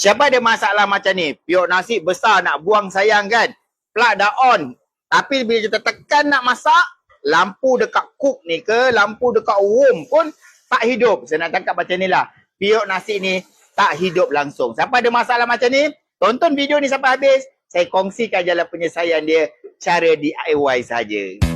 Siapa ada masalah macam ni? Piok nasi besar nak buang sayang kan? Plug dah on. Tapi bila kita tekan nak masak, lampu dekat cook ni ke, lampu dekat warm pun tak hidup. Saya nak cakap macam ni lah. Piok nasi ni tak hidup langsung. Siapa ada masalah macam ni, tonton video ni sampai habis. Saya kongsikan jalan penyelesaian dia cara DIY saja.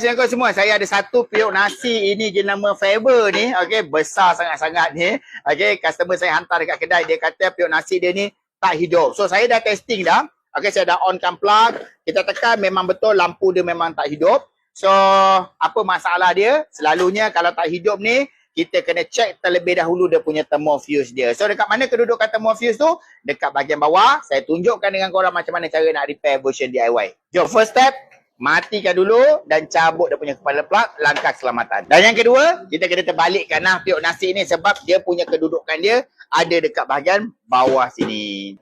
Assalamualaikum semua. Saya ada satu periuk nasi ini jenama Faber ni. Okey, besar sangat-sangat ni. Okey, customer saya hantar dekat kedai dia kata periuk nasi dia ni tak hidup. So saya dah testing dah. Okey, saya dah onkan plug. Kita tekan memang betul lampu dia memang tak hidup. So, apa masalah dia? Selalunya kalau tak hidup ni, kita kena check terlebih dahulu dia punya thermofuse dia. So dekat mana kedudukan thermofuse tu? Dekat bahagian bawah. Saya tunjukkan dengan korang macam mana cara nak repair version DIY. Jom first step, matikan dulu dan cabut dia punya kepala plug langkah keselamatan. Dan yang kedua, kita kena terbalikkan lah piuk nasi ni sebab dia punya kedudukan dia ada dekat bahagian bawah sini.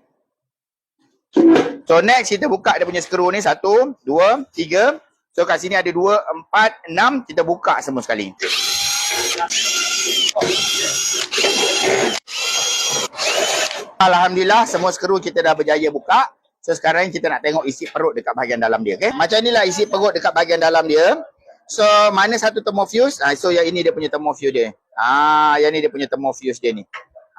So next kita buka dia punya skru ni. Satu, dua, tiga. So kat sini ada dua, empat, enam. Kita buka semua sekali. Alhamdulillah semua skru kita dah berjaya buka. So sekarang kita nak tengok isi perut dekat bahagian dalam dia. Okay? Macam inilah isi perut dekat bahagian dalam dia. So mana satu thermofuse? Ah, so yang ini dia punya thermofuse dia. Ah, yang ni dia punya thermofuse dia ni.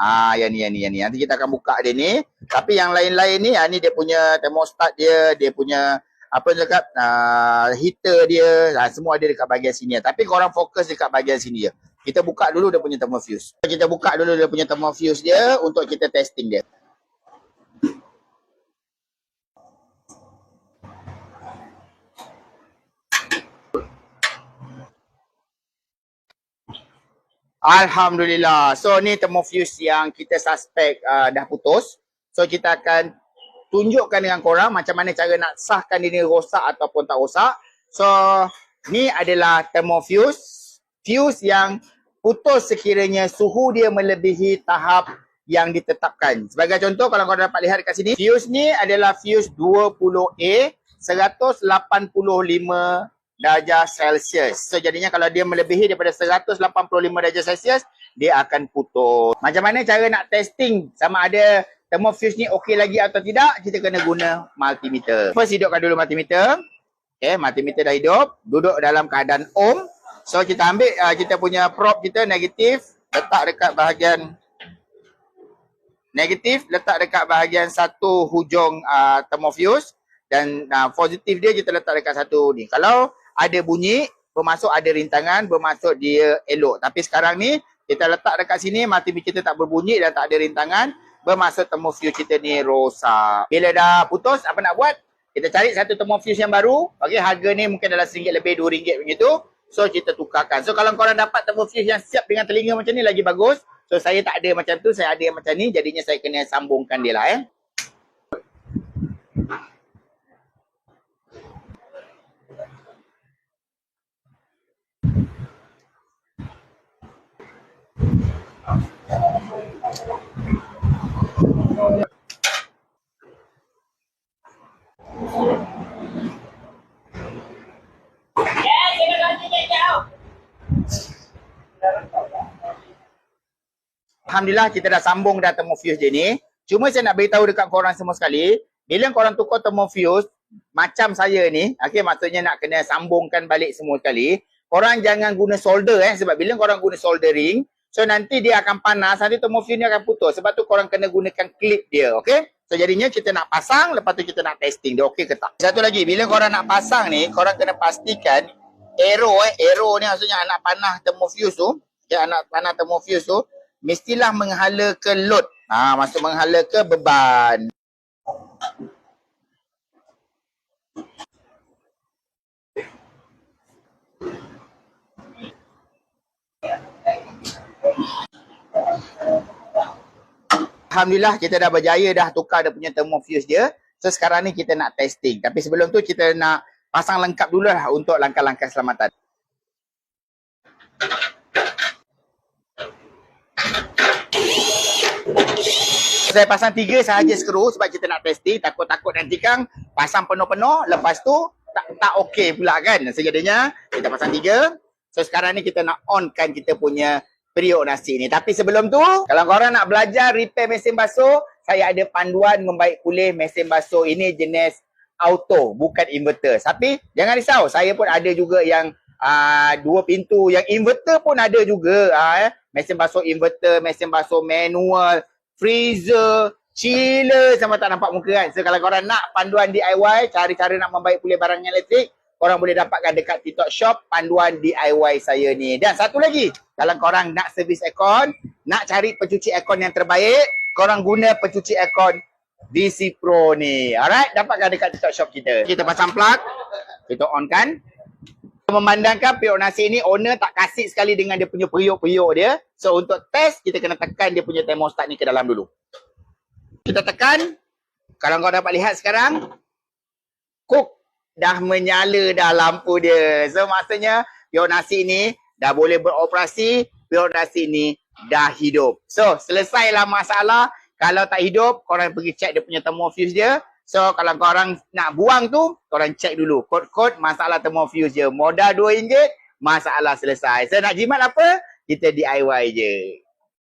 Ah, yang ni, yang ni, yang ni. Nanti kita akan buka dia ni. Tapi yang lain-lain ni, ah, ni dia punya thermostat dia, dia punya apa cakap, uh, heater dia, ah, semua ada dekat bahagian sini. Tapi korang fokus dekat bahagian sini je. Kita buka dulu dia punya thermofuse. Kita buka dulu dia punya thermofuse dia untuk kita testing dia. Alhamdulillah. So ni thermofuse yang kita suspek uh, dah putus. So kita akan tunjukkan dengan korang macam mana cara nak sahkan ini rosak ataupun tak rosak. So ni adalah thermofuse. Fuse yang putus sekiranya suhu dia melebihi tahap yang ditetapkan. Sebagai contoh kalau korang dapat lihat dekat sini. Fuse ni adalah fuse 20A 185 darjah Celsius. So jadinya kalau dia melebihi daripada 185 darjah Celsius, dia akan putus. Macam mana cara nak testing sama ada thermofuse ni okey lagi atau tidak? Kita kena guna multimeter. First hidupkan dulu multimeter. Okay, multimeter dah hidup. Duduk dalam keadaan ohm. So kita ambil uh, kita punya probe kita negatif. Letak dekat bahagian negatif. Letak dekat bahagian satu hujung uh, thermofuse. Dan uh, positif dia kita letak dekat satu ni. Kalau ada bunyi, bermaksud ada rintangan, bermaksud dia elok. Tapi sekarang ni, kita letak dekat sini, mati kita tak berbunyi dan tak ada rintangan, bermaksud thermofuse kita ni rosak. Bila dah putus, apa nak buat? Kita cari satu thermofuse yang baru. Okay, harga ni mungkin dalam RM1 lebih, RM2 begitu. So, kita tukarkan. So, kalau korang dapat thermofuse yang siap dengan telinga macam ni, lagi bagus. So, saya tak ada macam tu, saya ada yang macam ni. Jadinya, saya kena sambungkan dia lah. Eh. Alhamdulillah kita dah sambung dah thermofuse dia ni. Cuma saya nak beritahu dekat korang semua sekali, bila korang tukar thermofuse macam saya ni, okey maksudnya nak kena sambungkan balik semua sekali, korang jangan guna solder eh sebab bila korang guna soldering, so nanti dia akan panas, nanti thermofuse ni akan putus. Sebab tu korang kena gunakan clip dia, okey? So jadinya kita nak pasang, lepas tu kita nak testing dia okey ke tak. Satu lagi, bila korang nak pasang ni, korang kena pastikan arrow eh, arrow ni maksudnya anak panah thermofuse tu, ya anak panah thermofuse tu, mestilah menghala ke load. Ha, maksud menghala ke beban. Alhamdulillah kita dah berjaya dah tukar dia punya thermofuse dia. So sekarang ni kita nak testing. Tapi sebelum tu kita nak pasang lengkap dulu lah untuk langkah-langkah keselamatan. Saya pasang tiga sahaja skru sebab kita nak testing. Takut-takut nanti kan pasang penuh-penuh. Lepas tu tak tak okey pula kan. Sejadinya kita pasang tiga. So sekarang ni kita nak on kan kita punya periuk nasi ni. Tapi sebelum tu, kalau korang nak belajar repair mesin basuh, saya ada panduan membaik pulih mesin basuh ini jenis auto, bukan inverter. Tapi jangan risau, saya pun ada juga yang uh, dua pintu, yang inverter pun ada juga. Uh, eh. Mesin basuh inverter, mesin basuh manual, freezer, chiller sama tak nampak muka kan. So kalau korang nak panduan DIY, cari cara nak membaik pulih barang elektrik, korang boleh dapatkan dekat TikTok Shop panduan DIY saya ni. Dan satu lagi, kalau korang nak servis aircon, nak cari pencuci aircon yang terbaik, korang guna pencuci aircon DC Pro ni. Alright, dapatkan dekat TikTok shop kita. Kita pasang plug, kita on kan. Memandangkan periuk nasi ni owner tak kasih sekali dengan dia punya periuk-periuk dia. So untuk test, kita kena tekan dia punya thermostat ni ke dalam dulu. Kita tekan. Kalau kau dapat lihat sekarang, cook dah menyala dah lampu dia. So maksudnya periuk nasi ni dah boleh beroperasi, periuk nasi ni dah hidup. So, selesailah masalah. Kalau tak hidup, korang pergi check dia punya thermofuse dia. So, kalau korang nak buang tu, korang check dulu. Kod-kod masalah thermofuse je. Modal RM2, masalah selesai. So, nak jimat apa? Kita DIY je.